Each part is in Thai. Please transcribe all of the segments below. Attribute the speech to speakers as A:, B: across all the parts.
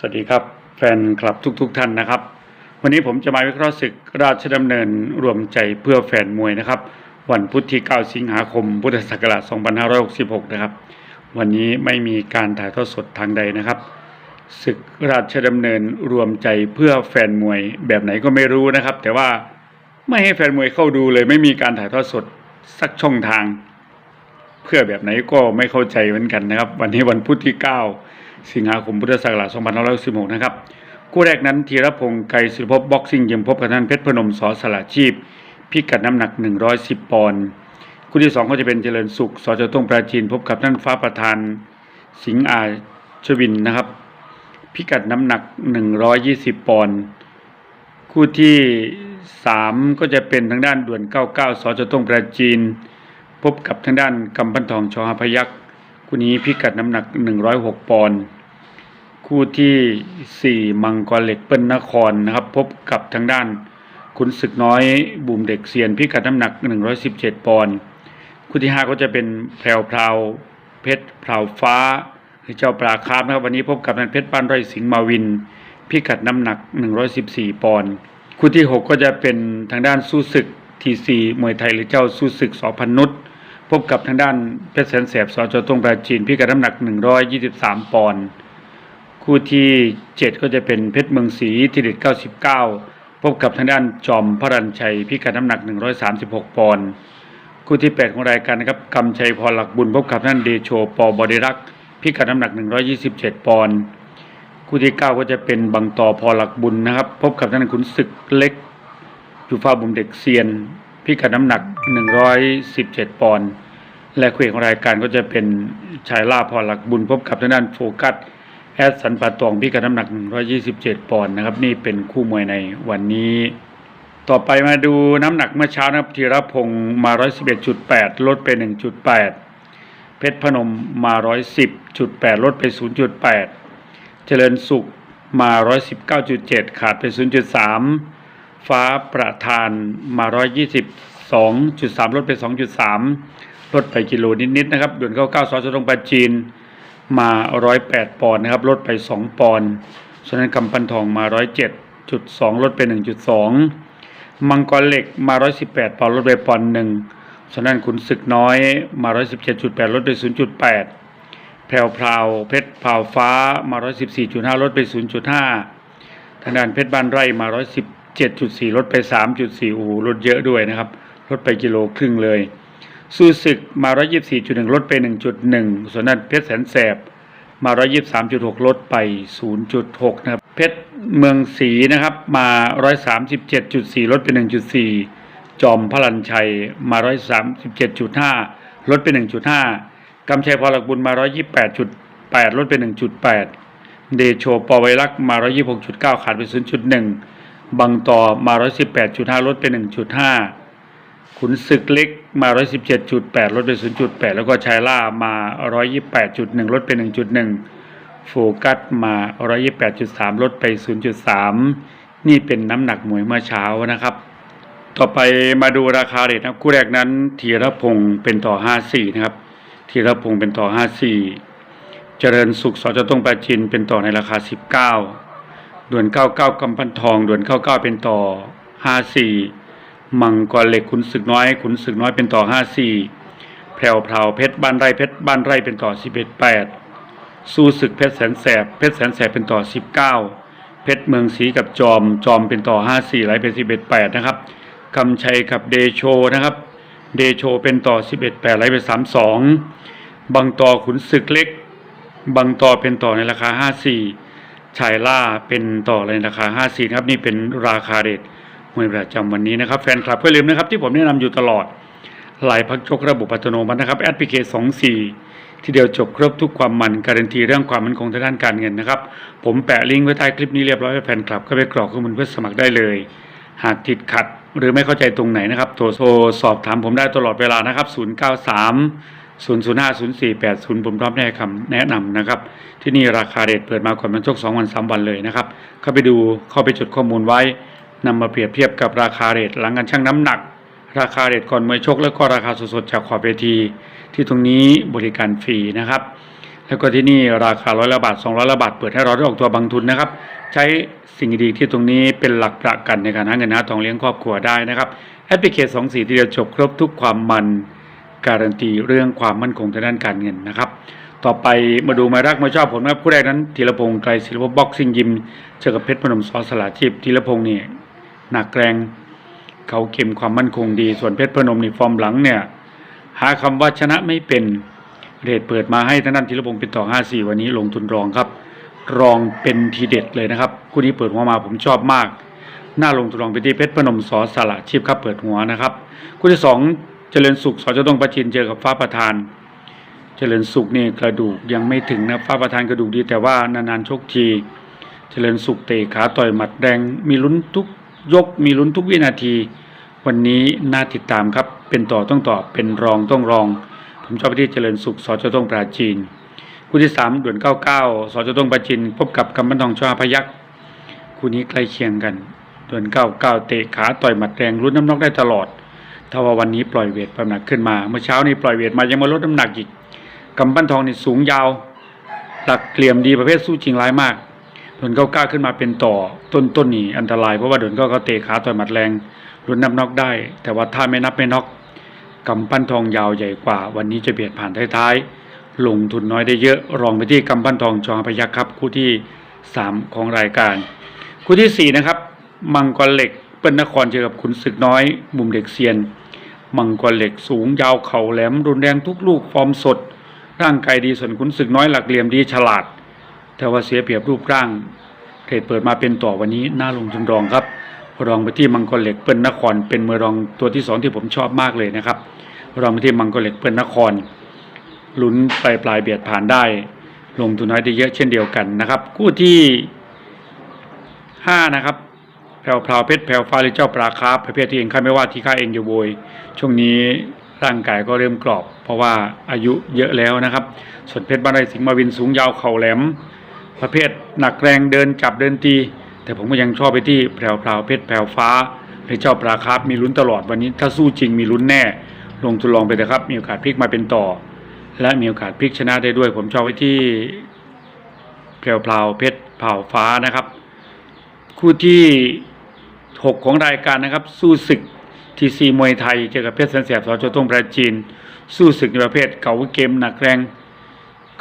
A: สวัสดีครับ แฟนคลับทุกๆทท่านนะครับ วันนี้ผมจะมาวิเคราะห์ศึกราชดำเนินรวมใจเพื่อแฟนมวยนะครับ วันพุธที่ 9 สิงหาคม พุทธศักราช 2566 นะครับ วันนี้ไม่มีการถ่ายทอดสดทางใดนะครับศึกราชดำเนินรวมใจเพื่อแฟนมวยแบบไหนก็ไม่รู้นะครับ แต่ว่าไม่ให้แฟนมวยเข้าดูเลย ไม่มีการถ่ายทอดสดสักช่องทาง เพื่อแบบไหนก็ไม่เข้าใจเหมือนกันนะครับ วันนี้วันพุธที่ 9 สิงหาคมพุทธศักราช2516นะครับคู่แรกนั้นธีรพงศ์ไกรศิลปภพบ็อกซิ่งยิมพบกับท่านเพชรพนมสอสละชีพ พิกัดน้ำหนัก 110 ปอนด์คู่ที่ 2 ก็จะเป็นเจริญสุขสอจต้งปราจีนพบกับท่านฟ้าประธาน สิงห์อาชวินนะครับ พิกัดน้ำหนัก 120 ปอนด์คู่ที่ 3 ก็จะเป็นทางด้านด่วน 99สอจต้งปราจีน พบกับทางด้านกำปั้นทองชอหพยักษ์คู่นี้พิกัดน้ำหนัก 106 ปอนด์ คู่ที่ 4 มังกรเหล็กเปิ้ลนครนะครับ พบกับทางด้านขุนศึกน้อยบุ่มเด็กเซียนพิกัดน้ำหนัก 117 ปอนด์คู่ที่ 5 ก็จะเป็นแพรวพราวเพชรพราวฟ้าหรือเจ้าปลาคาร์ฟนะครับวันนี้พบกับนันเพชรบ้านไร่สิงห์มาวิน พิกัดน้ำหนัก 114 ปอนด์คู่ที่ 6 ก็จะเป็นทางด้านสู้ศึกทีซีมวยไทยหรือเจ้าสู้ศึกสอพันนุษย์พบกับทางด้านเพชรแสนแสบสอจตรงปราจีนพิกัดน้ำหนัก 123 ปอนด์ คู่ที่ 7 ก็จะเป็นเพชรเมืองศรีทีเด็ด99 พบกับทางด้านจอมพรัญชัยพิกัดน้ำหนัก 136 ปอนด์คู่ที่ 8 ของรายการนะครับกำชัยพรหลักบุญพบกับท่านเดโชปอบอดิรักษ์พิกัดน้ำหนัก 127 ปอนด์คู่ที่ 9 ก็จะเป็นบังต่อพอหลักบุญนะครับ พบกับท่านขุนศึกเล็กยูฟ้าบุมเด็กเซียน พิกัดน้ำหนัก 117 ปอนด์และคู่เอกของรายการก็จะเป็นชายล่าพอหลักบุญพบกับทางด้านโฟกัส แอดสันปาตองพิกัดน้ำหนัก 127 ปอนด์นะครับ นี่เป็นคู่มวยในวันนี้ ต่อไปมาดูน้ำหนักเมื่อเช้านะครับธีรพงศ์มา 111.8 ลดไป 1.8 เพชรพนมมา 110.8 ลดไป 0.8 เจริญสุขมา 119.7 ขาดไป 0.3 ฟ้าประธานมา 122.3 ลดไป 2.3 ลดไปกิโลนิดๆนะครับด่วน99สอจตรงปาจีน มา108ปอนด์นะครับลดไป2ปอนด์ฉะนั้นกำปั้นทองมา107.2ลดไป1.2มังกรเหล็กมา118ปอนด์ลดไปปอนด์หนึ่งฉะนั้นขุนศึกน้อยมา117.8ลดไป0.8แพรวพราวเพชรพราวฟ้ามา114.5ลดไป0.5ทางด้านเพชรบ้านไร่มา117.4ลดไป3.4โอ้โหลดเยอะด้วยนะครับลดไปกิโลครึ่งเลย สู้ศึกมา 124.1 ลดไป 1.1 ส่วนนั้นเพชรแสนแสบมา 123.6 ลดไป 0.6 นะครับ เพชรเมืองศรีนะครับ มา 137.4 ลดไป 1.4 จอมพลันชัยมา 137.5 ลดไป 1.5 กำชัยพอหลักบุญมา 128.8 ลดไป 1.8 เดโชปอไวรักมา 126.9 ขาดไป 0.1 บังต่อมา 118.5 ลดไป 1.5 ขุนศึกเล็กมา 117.8 ลดไป 0.8 แล้วก็ชายล่ามา 128.1 ลดไป 1.1 โฟกัสมา 128.3 ลดไป 0.3 นี่เป็นน้ำหนักมวยเมื่อเช้านะครับ ต่อไปมาดูราคาเรทนะครับคู่แรกนั้นธีรพงศ์เป็นต่อ 54 นะครับธีรพงศ์เป็นต่อ 54 เจริญสุขสจตงปราจินเป็นต่อในราคา 19 ด่วน 99กำพันทอง ด่วน 99 เป็นต่อ 54 มังกรเหล็กขุนศึกน้อยขุนศึกน้อยเป็นต่อ54แพรวพราวเพชรบ้านไร่เพชรบ้านไร่เป็นต่อ11 8สู้ศึกเพชรแสนแสบเพชรแสนแสบเป็นต่อ19เก้าเพชรเมืองศรีกับจอมจอมเป็นต่อ54ไหลเป็น11 8นะครับกำชัยกับเดโชนะครับ เดโชเป็นต่อ11 8ไหลไป32บังต่อขุนศึกเล็กบังต่อเป็นต่อในราคา54ชายล่าเป็นต่อในราคา54นะครับนี่เป็นราคาเรทม วยประจำวันนี้นะครับแฟนคลับก็ลืมนะครับที่ผมแนะนำอยู่ตลอดหลายพักชกระบบอัตโนมัตินะครับแอดพลิเคชัน24 ที่เดียวจบครบทุกความมันการันตีเรื่องความมั่นคงทางด้านการเงินนะครับ ผมแปะลิงก์ไว้ใต้คลิปนี้เรียบร้อยแฟนคลับก็ไปกรอกข้อมูลเพื่อสมัครได้เลย หากติดขัดหรือไม่เข้าใจตรงไหนนะครับโทรโทรสอบถามผมได้ตลอดเวลานะครับ 093 005 0480 ผมพร้อมให้คำแนะนำนะครับ ที่นี่ราคาเรทเปิดมาก่อนมันชก2วัน3วันเลยนะครับ เข้าไปดูเข้าไปจดข้อมูลไว้ นำมาเปรียบเทียบกับราคาเรทหลังการชั่งน้ำหนัก ราคาเรทก่อนมวยชก แล้วก็ราคาสดๆจากขอบเวที ที่ตรงนี้บริการฟรีนะครับ แล้วก็ที่นี่ราคาร้อยละบาทสองร้อยละบาทเปิดให้เราได้ออกตัวบางทุนนะครับ ใช้สิ่งดีที่ตรงนี้เป็นหลักประกันในการหาเงินหาทองเลี้ยงครอบครัวได้นะครับแอปพลิเคชันสองสีที่เดียวจบครบทุกความมันการันตีเรื่องความมั่นคงทางด้านการเงินนะครับ ต่อไปมาดูมารักมาชอบผมนะครับผู้แรกนั้นธีรพงศ์ไกรศิลปบ็อกซิ่งยิมเจอกับเพชรพนมสอสลาทิพธีรพงศ์นี่ หนักแรงเขาเข็มความมั่นคงดี ส่วนเพชรพนมนี่ฟอร์มหลังเนี่ย หาคำว่าชนะไม่เป็นเรทเปิดมาให้ท่างด้านธีรพงศ์เป็นต่อ5-4 วันนี้ลงทุนรองครับ รองเป็นทีเด็ดเลยนะครับคู่นี้เปิดหัวมาผมชอบมาก หน้าลงทุนรองไปที่เพชรพนมสอสละชีพครับเปิดหัวนะครับคู่ที่สองเจริญสุขสอจตงประชินเจอกับฟ้าประธาน เจริญสุขนี่กระดูกยังไม่ถึงนะฟ้าประธานกระดูกดีแต่ว่านานๆชกที เจริญสุขเตะขาต่อยหมัดแรงมีลุ้นทุก ยกมีลุ้นทุกวินาที วันนี้น่าติดตามครับ เป็นต่อต้องต่อเป็นรองต้องรอง ผมชอบที่เจริญสุขสจต้องปราจีนคู่ที่สามด่วนเก้าเก้าสจต้องปราจีนพบกับกำมันทองชอพยักคู่นี้ใกล้เคียงกัน ด่วนเก้าเก้าเตะขาต่อยหมัดแรงลุ้นน้ำนักได้ตลอดถ้าว่าวันนี้ปล่อยเวทน้ำหนักขึ้นมา เมื่อเช้านี้ปล่อยเวทมายังมาลดน้ำหนักอีกกำปั้นทองนี่สูงยาวหลักเหลี่ยมดีประเภทสู้จริงร้ายมาก ดนเก้าเก้าขึ้นมาเป็นต่อต้นต้นนี่อันตรายเพราะว่าดนเก้าเก้าเตะขาต่อยหมัดแรงลุ้นน้ำน็อกได้ แต่ว่าถ้าไม่นับไม่น็อกกำปั้นทองยาวใหญ่กว่า วันนี้จะเบียดผ่านท้ายๆลงทุนน้อยได้เยอะรองไปที่กำปั้นทองจองพยัคฆ์ครับคู่ที่ 3 ของรายการ คู่ที่ 4 นะครับ มังกรเหล็กเปิ้ลนครเจอกับขุนศึกน้อย มุมเด็กเซียน มังกรเหล็กสูงยาวเข่าแหลมรุนแรงทุกลูกฟอร์มสด ร่างกายดีส่วนขุนศึกน้อยหลักเหลี่ยมดีฉลาด แต่ว่าเสียเปรียบรูปร่างเทรดเปิดมาเป็นต่อวันนี้น่าลงทุนรองครับ รองไปที่มังกรเหล็กเปิ้ลนคร เป็นมือรองตัวที่สองที่ผมชอบมากเลยนะครับ รองไปที่มังกรเหล็กเปิ้ลนครลุ้นปลายปลายเบียดผ่านได้ ลงทุนน้อยได้เยอะเช่นเดียวกันนะครับ คู่ที่ห้านะครับแพรวพราวเพชรแพรวฟ้าหรือเจ้าปลาคาร์ฟประเภทที่เองข้าไม่ว่าที่ข้าเองอยู่โวยช่วงนี้ร่างกายก็เริ่มกรอบ เพราะว่าอายุเยอะแล้วนะครับส่วนเพชรบ้านไร่สิงห์มาวินสูงยาวเข่าแหลม ประเภทหนักแรงเดินจับเดินตี แต่ผมก็ยังชอบไปที่แพรวพราวเพชรแพรวฟ้าหรือเจ้าปลาคร์ฟมีลุ้นตลอดวันนี้ถ้าสู้จริงมีลุ้นแน่ ลงทุนลองไปเถอะครับ มีโอกาสพลิกมาเป็นต่อ และมีโอกาสพลิกชนะได้ด้วย ผมชอบไว้ที่แพรวพราวเพชรเผาฟ้านะครับ คู่ที่ 6 ของรายการนะครับ สู้ศึกทีซีมวยไทยเจอกับเพชรแสนแสบสจตงประจีน สู้ศึกในประเภทเก่าเกมหนักแรง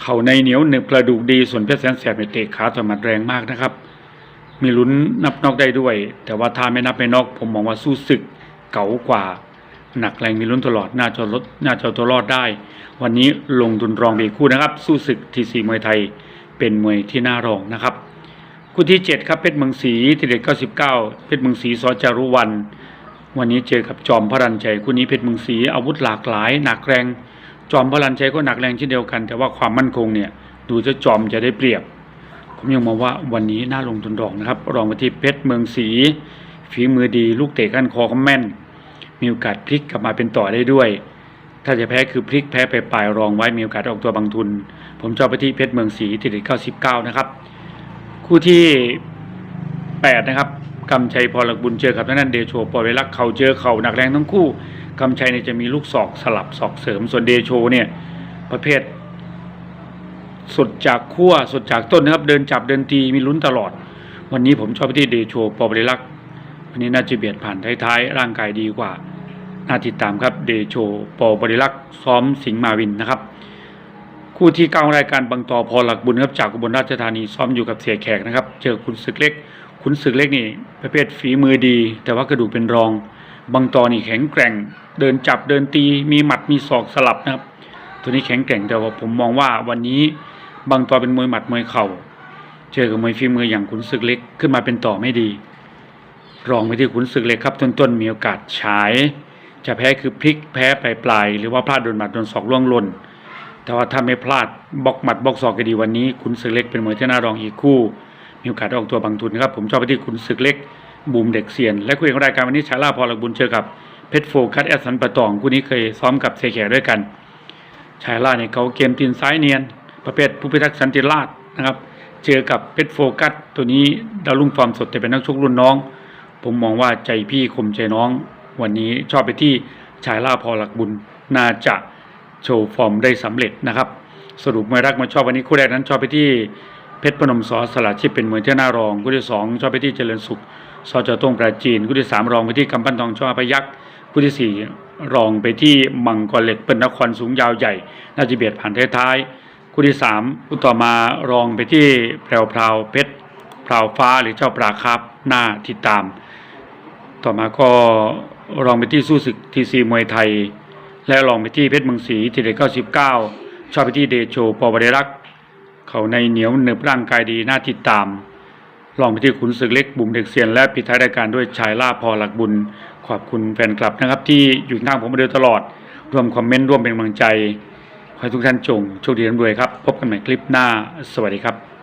A: เข่าในเหนียวหนึบกระดูกดีส่วนเพชรแสนแสบเนี่ยเตะขาต่อยหมัดแรงมากนะครับ มีลุ้นนับนอกได้ด้วย แต่ว่าถ้าไม่นับไม่นอก ผมมองว่าสู้ศึกเก๋ากว่า หนักแรงมีลุ้นตลอดน่าจะลดน่าจะตัวรอดได้ วันนี้ลงทุนรองเบรกคู่นะครับ สู้ศึกทีซีมวยไทยเป็นมวยที่น่ารองนะครับคู่ที่ 7 ครับเพชรเมืองศรีทีเด็ด99เพชรเมืองศรีสจารุวัน วันนี้เจอกับจอมพระรันชัยคู่นี้เพชรเมืองศรีอาวุธหลากหลาย หนักแรง จอมพระรันชัยก็หนักแรงเช่นเดียวกัน แต่ว่าความมั่นคงเนี่ยดูจะจอมจะได้เปรียบ ผมยังมองว่าวันนี้น่าลงทุนรองนะครับ รองไปที่เพชรเมืองศรีฝีมือดีลูกเตะก้านคอก็แม่น มีโอกาสพลิกกลับมาเป็นต่อได้ด้วย ถ้าจะแพ้คือพลิกแพ้ไปปลายรองไว้มีโอกาสออกตัวบางทุน ผมชอบไปที่เพชรเมืองศรีทีเด็ด99นะครับ คู่ที่8นะครับกำชัยพรหลักบุญเจอกับทางด้านเดโชปอเวลักเขาเจอเขาหนักแรงทั้งคู่ กำชัยเนี่ยจะมีลูกศอกสลับศอกเสริม ส่วนเดโชเนี่ยประเภท สุดจากขั้วสุดจากต้นนะครับ เดินจับเดินตีมีลุ้นตลอด วันนี้ผมชอบไปที่เดโชปอเวลักษ์วันนี้น่าจะเบียดผ่านท้ายๆร่างกายดีกว่าน่าติดตามครับเดโชปอบริลักษ์ซ้อมสิงห์มาวินนะครับ คู่ที่เก้ารายการบางต่อพอหลักบุญครับจากอุบลราชธานีซ้อมอยู่กับเสียแขกนะครับ เจอคุณศึกเล็ก คุณศึกเล็กนี่ประเภทฝีมือดี แต่ว่ากระดูกเป็นรอง บางตอนี่แข็งแกร่ง เดินจับเดินตี มีหมัดมีศอกสลับนะครับ ตัวนี้แข็งแกร่งแต่ว่าผมมองว่าวันนี้บางตอเป็นมวยหมัดมวยเข่าเจอกับมวยฝีมืออย่างขุนศึกเล็กขึ้นมาเป็นต่อไม่ดี รองไปที่ขุนศึกเล็กครับต้นๆมีโอกาสฉาย จะแพ้คือพลิกแพ้ปลายๆหรือว่าพลาดโดนหมัดโดนศอกล่วงหล่นแต่ว่าถ้าไม่พลาดบล็อกหมัดบล็อกศอกก็ดีวันนี้ขุนศึกเล็กเป็นมวยที่น่ารองอีกคู่ มีโอกาสออกตัวบางทุนครับผมชอบไปที่ขุนศึกเล็ก บูมเด็กเซียน และคู่เอกของรายการวันนี้ชาลาพอลักบุญเจอกับเพชรโฟกัสแอสสันปะตองคู่นี้เคยซ้อมกับเซแขด้วยกันชายล่าเนี่ยเขาเกมตีนซ้ายเนียน ประเภทผู้พิทักษ์สันติราษนะครับเจอกับเพชรโฟกัสตัวนี้ดาวรุ่งฟอร์มสดแต่เป็นนักชกรุ่นน้อง ผมมองว่าใจพี่คมใจน้อง วันนี้ชอบไปที่ชายล่าพอหลักบุญน่าจะโชว์ฟอร์มได้สำเร็จนะครับสรุปมวยรักมาชอบวันนี้คู่แรกนั้นชอบไปที่เพชรพนมสอสลัดชิปเป็นมวยเที่ยวหน้ารองคู่ที่สองชอบไปที่เจริญสุข สจต้งปราจีนคู่ที่สามรองไปที่กำปั้นทองช่อพยักษ์คู่ที่สี่รองไปที่มังกรเหล็กเป็นนครสูงยาวใหญ่ น่าจะเบียดผ่านท้ายๆคู่ที่สามคู่ต่อมารองไปที่แพรวพราวเพชรพราวฟ้าหรือเจ้าปลาครับหน้าติดตาม ต่อมาก็รองไปที่สู้ศึกทีซีมวยไทย และรองไปที่เพชรเมืองศรีทีเด็ดเก้าสิบเก้าชอบไปที่เดโชปอวเดรักษ์เขาในเหนียวเหนึบร่างกายดีน่าติดตาม รองไปที่ขุนศึกเล็กบุ๋มเด็กเซียนและปิดท้ายรายการด้วยชายล่าพอหลักบุญ ขอบคุณแฟนคลับนะครับ ที่อยู่ข้างผมมาโดยตลอด ร่วมคอมเมนต์ร่วมเป็นกำลังใจขอให้ทุกท่านจงโชคดีร่ำรวยครับ พบกันใหม่คลิปหน้า สวัสดีครับ